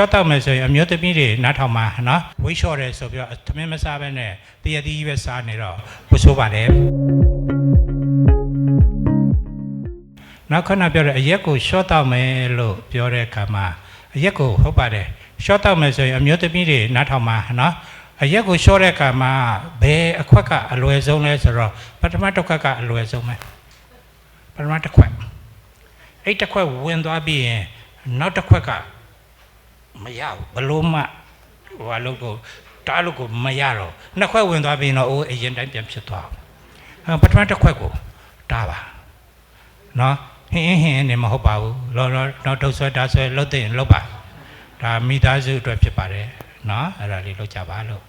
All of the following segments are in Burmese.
ရှော့တောက်မယ်ဆိုရင်အမျိုးသမီးတွေနားထောင်မှာနော်ဝိရှော့တယ်ဆိုပြီးတော့သမင်းမစားဘဲနဲ့တရတီးပဲစားနေတော့ဘုဆိုးပါတယ်နောက်ခဏပြောတဲ့အရက်ကိုရှော့တောက်မယ်လို့ပြောတဲ့အခါမှာအရက်ကိုဟုတ်ပါတယ်ရှော့တောက်မယ်ဆိုရင်အမျိုးသမီးတွေနားထောင်မှာနော်အရက်ကိုရှော့တဲ့အခါမှာဘယ်အခွက်ကအလွယ်ဆုံးလဲဆိုတော့ပထမတစ်ခွက်ကအလွယ်ဆုံးပဲပထမတစ်ခွက်အဲ့တစ်ခွက်ဝင်သွားပြီးရင်နောက်တစ်ခွက်က မရဘူးဘလို့မှဟိုအလုပ်ကိုတားလို့ကိုမရတော့နှစ်ခွက်ဝင်သွားပြီးတော့အိုးအရင်တိုင်းပြန်ဖြစ်သွားအောင်အဲပထမတစ်ခွက်ကိုတားပါနော်ဟင်းဟင်းနေမဟုတ်ပါဘူးလောလောတော့ဒုတ်ဆွဲတားဆွဲလှုပ်တဲ့လှုပ်ပါဒါမိသားစုအတွက်ဖြစ်ပါတယ်နော်အဲ့ဒါလေးလှုပ်ကြပါလို့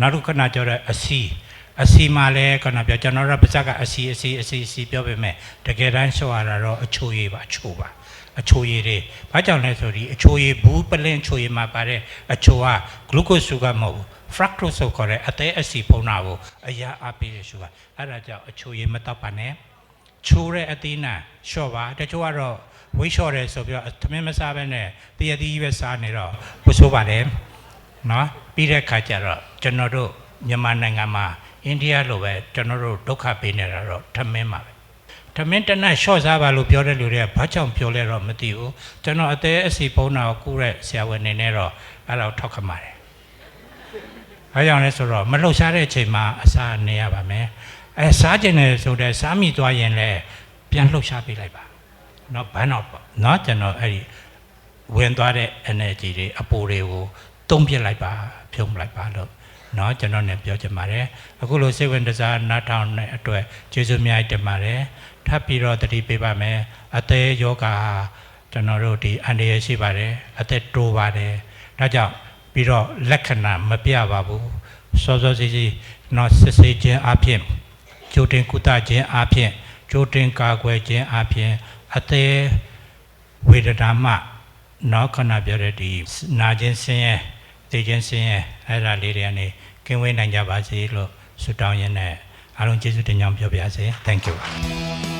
နောက်တစ်ခဏပြောတဲ့အစီအစီမှလည်းခဏပြောကျွန်တော်တို့ပါဇက်ကအစီအစီအစီအစီပြောပေမဲ့တကယ်တမ်းရှော့ရတာတော့အချိုရည်ပါအချိုပါ အချိုရည်တွေဘာကြောင့်လဲဆိုဒီအချိုရည်ဘူးပလင်းချိုရည်မှာပါတဲ့အချိုက glucose sugar မဟုတ်ဘူး fructose ဆိုခေါ်တဲ့အသေးအဆီပုံနာကိုအရာအပေးတဲ့ sugar အဲ့ဒါကြောင့်အချိုရည်မတော့ပါနဲ့ချိုးတဲ့အသီးနှံလျှော့ပါတချို့ကတော့ဝိတ်လျှော့တယ်ဆိုပြီးတော့သမင်းမစားဘဲနဲ့တရတီးပဲစားနေတော့ဘုဆိုးပါတယ်နော်ပြီးတဲ့ခါကျတော့ကျွန်တော်တို့မြန်မာနိုင်ငံမှာအိန္ဒိယလိုပဲကျွန်တော်တို့ဒုက္ခပေးနေတာတော့ထမင်းပါပဲ ဓမင်းတနတ်ရှော့စားပါလို့ပြောတဲ့လူတွေကဘာကြောင့်ပြောလဲတော့မသိဘူးကျွန်တော်အသေးအစီပုံနာကိုကုတဲ့ဆရာဝန်နေနဲ့တော့အဲ့ဒါထောက်ခမာတယ်ဘာကြောင့်လဲဆိုတော့မလှုပ်ရှားတဲ့အချိန်မှာအစာနေရပါမယ်အဲစားကျင်တယ်ဆိုတော့စားမိသွားရင်လည်းပြန်လှုပ်ရှားပေးလိုက်ပါနော်ဘန်းတော့နော်ကျွန်တော်အဲ့ဒီဝင်သွားတဲ့ energy တွေအပိုတွေကိုတုံးပြစ်လိုက်ပါဖြုံးလိုက်ပါလို့ เนาะကျွန်တော်လည်းပြောချင်ပါတယ်အခုလိုစိတ်ဝင်စားနားထောင်တဲ့အတွက်ကျေးဇူးအများကြီးတင်ပါတယ် ထပ်ပြီးတော့တတိပေးပါမယ်အသေးယောဂါကျွန်တော်တို့ဒီအန္တရာယ်ရှိပါတယ်အသက်တိုးပါတယ်ဒါကြောင့်ပြီးတော့လက္ခဏာမပြပါဘူးစောစောစီးစီးတော့စစ်ဆေးခြင်းအပြင်ကြိုတင်ကုသခြင်းအပြင်ကြိုတင်ကာကွယ်ခြင်းအပြင်အသေးဝေဒနာမှနောက်ခဏပြောတဲ့ဒီနာခြင်းဆင်းရဲ သိခြင်းဆင်းရဲအဲ့ဒါလေးတွေကနေကင်းဝေးနိုင်ကြပါစေလို့ဆုတောင်းရင်းနဲ့အားလုံးကျေးဇူးတင်ကြောင်းပြောပြပါစေ thank you